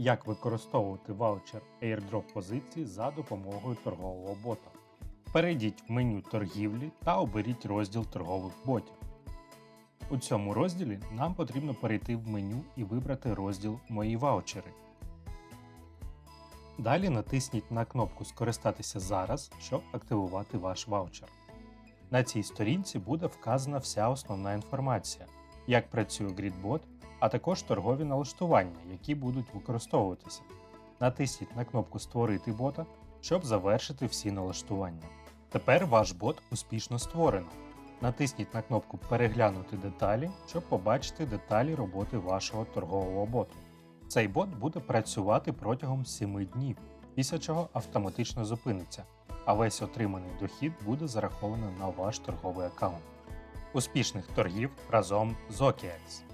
Як використовувати ваучер airdrop позиції за допомогою торгового бота. Перейдіть в меню торгівлі та оберіть розділ торгових ботів. У цьому розділі нам потрібно перейти в меню і вибрати розділ Мої ваучери. Далі натисніть на кнопку Скористатися зараз, щоб активувати ваш ваучер. На цій сторінці буде вказана вся основна інформація, як працює GridBot, а також торгові налаштування, які будуть використовуватися. Натисніть на кнопку Створити бота, щоб завершити всі налаштування. Тепер ваш бот успішно створено. Натисніть на кнопку Переглянути деталі, щоб побачити деталі роботи вашого торгового боту. Цей бот буде працювати протягом 7 днів, після чого автоматично зупиниться, а весь отриманий дохід буде зараховано на ваш торговий аккаунт. Успішних торгів разом з OKX!